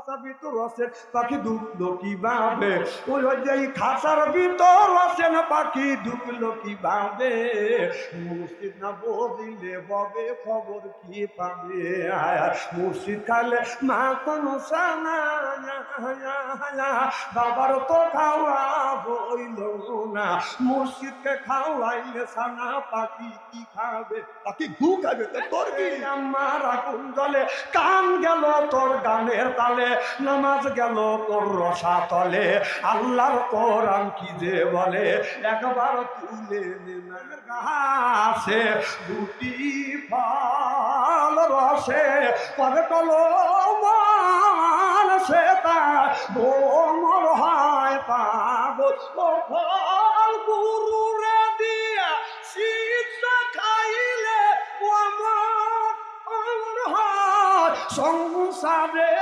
খাসার ভিতর রসেন পাখি ঢুকলো কীভাবে? ওই খাসার ভিতর রসেন পাখি কীভাবে? মুর্শিদ না বলিলে ববে খবর কি পাবে? মুর্শিদ খালে মা কোনো সানা বাবার তো খাওয়া বইল না। মুর্শিদকে খাওয়াইলে সানা পাখি কি খাবে? পাখি ঘু খাবে তোর কি? আমার আগুন জলে কান গেল তোর গানের তালে। নামাজ গেল রসা তলে। আল্লাহর কোরআন কি যে বলে? একবার তুলে গাছে, দুটি ফল রসে, পরে কলমান সে তার ভ্রমর হয় পাগল। ফল গুরুরে দিয়া শিক্ষা খাইলে ও আমার হয়। সংসারে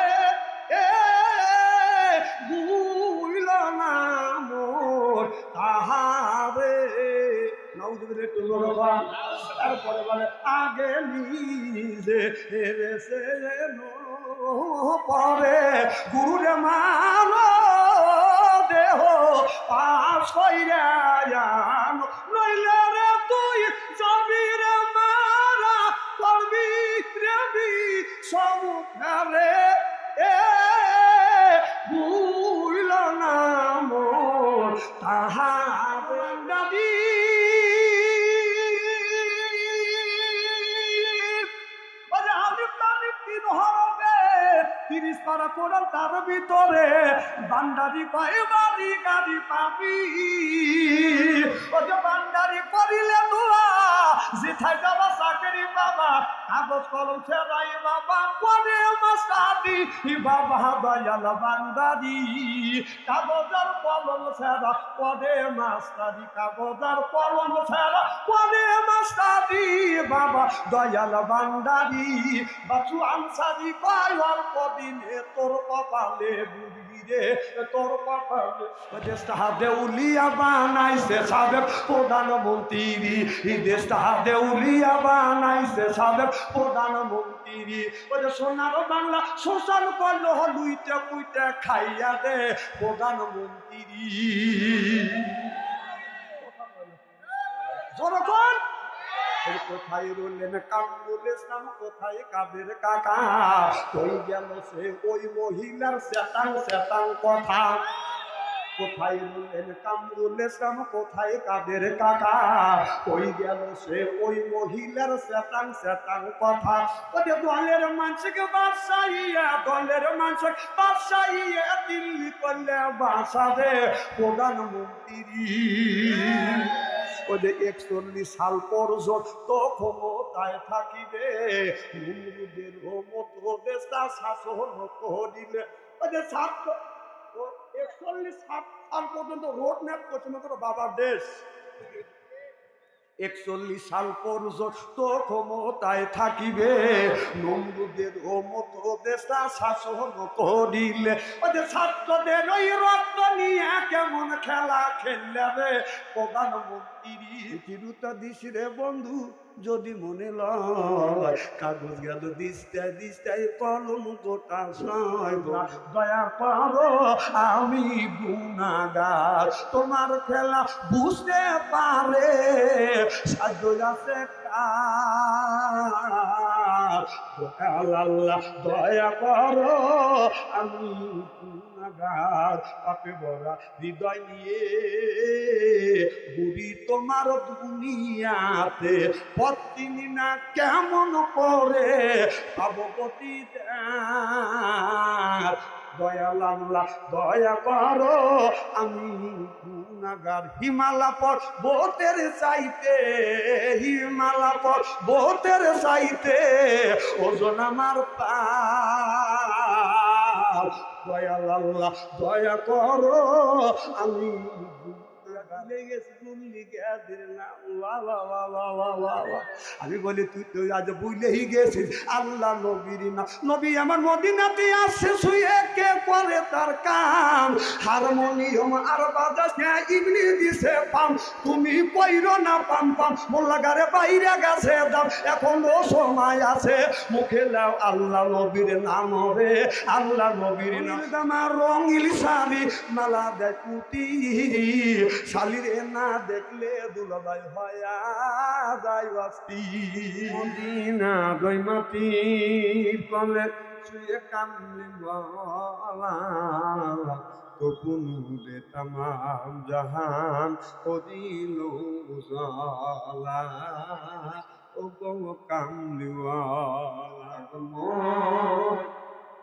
তারপরে বলে, আগে নিজে এসে পরে গুরুরে মানো দেহ পাশ হইয়া নইলে রে তুই যাবি মারা করবি রে বি সব ফেলে এ ভুল না মোর তিরিশ পারা কোড়াল তার ভিতরে। বান্ডারি পায়ে বাড়ি, গাড়ি পাবি। ও যে বান্ডারি করিলে দোয়া যেথায় যাবা চাকরি বাবা কাগজ, কলম ছেড়াই বাবা করে মাস্টারি বাবা, দয়াল বান্দারি। কাগজার কলম ছেড়া করে মাস্টারি কাগজার কলম ছেড়া করে মাস্টারি বাবা, দয়াল বান্দারি। বাচু আনসারি কয়, অল্প দিনে তোর কপালে বুঝবি রে, তোর কপালে। দেশটা দেউলিয়া বানাইছে সাবেক প্রধানমন্ত্রী। দেশটা দেউলিয়া বানাইছে সাবেক প্রধানমন্ত্রী। ওই সোনার বাংলা শোষণ করল লুইতে পুইতে খাইয়া দে প্রধানমন্ত্রী। জনগণ কোথায় রইলেন কামরুল ইসলাম? কোথায় কাদের কাকা? কই গেল সে? ওই মহিলার সেতাং সেতাং কথা। কোথায় রইলেন কামরুল ইসলাম কোথায়? কাদের কাকা? কই গেল সে? ওই মহিলার সেতাং সেতাং কথা। ওদের দলের মানুষকে বাসাইয়া দলের মানুষ বাসাইয়া দিল্লি করলে বাসাবে প্রধানমন্ত্রী। ওদের একচল্লিশ সাল পর্যন্ত ক্ষমতায় থাকিবে। হিন্দুদের মতো দেশটা শাসন করিলে। ওদের ছাত্র একচল্লিশ সাল পর্যন্ত রোড ম্যাপ করছে মাত্র বাবার দেশ। একচল্লিশ সাল পর্যন্ত ক্ষমতায় থাকিবে নমরুদের মতো দেশটা শাসন করিলে। ওদের ছাত্রদের ওই রক্ত নিয়ে কেমন খেলা খেললে রে প্রধানমন্ত্রী দিস রে বন্ধু যদি মনে লয় কাগজ গেল দিস্তায় দিস্তায় কলম গোটা দয়া করো আমি গুণাগার। তোমার খেলা বুঝতে পারে সাধ্য আছে কার আল্লাহ, দয়া করো, আমি পাপে ভরা হৃদয় নিয়ে বুড়ি তোমার দুনিয়াতে পত্নী না কেমন করে পাবপতি দয়াল আল্লাহ, দয়া করো, আমি গুণাগার, হিমালা পর বোতের চাইতে, হিমালা পর বোতের চাইতে, ওজন আমার পা দয়াল আল্লাহ, দয়া করো, আমি আমি বলি, তুই তো আজ বুঝলেই গেছিস। আল্লাহ নবীর না নবী আমার মদিনাতে আসছে শুয়ে কে করে তার কাম হারমোনিয়াম আর বাজাস দিছে পাম। তুমি কইরো না পাম পাম। মোল্লাগারে বাইরে গেছে দাম। এখনও সময় আছে। মুখে লাও, আল্লাহ নবীর নাম রে আল্লাহ নবীর নাম। আমার রঙিল শাড়ি, মালা দেখুতি শালিরে না দেখলে দুলাবাই হয়া বাস্তি মদিনা দৈমাতি কলে শুয়ে কামলি বলা তো কুনুরে তামাম জাহান ও দিল ও কামলিওয়ালা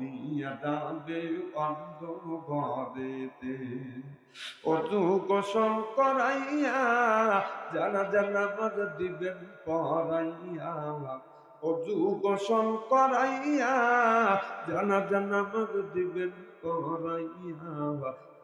নিয়া যাবে অন্ধ গদেতে অজু গোসল করাইয়া, জানা জানা মদ দিবেন পরাইয়া। অজু গোসল করাইয়া, জানা জানা মদ দিবেন পরাইয়া।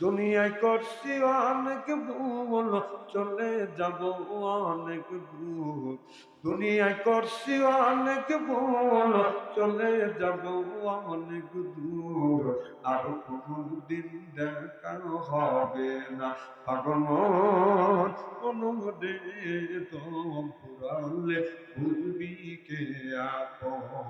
দুনিয়ায় করছি অনেক ভুল, চলে যাব অনেক দূর দুনিয়ায় করছি অনেক ভুল, চলে যাব অনেক দূর। আর কোনদিন দেখা হবে না ভগবান অনুমদে তো পুরালে ভুলবি কে আপন?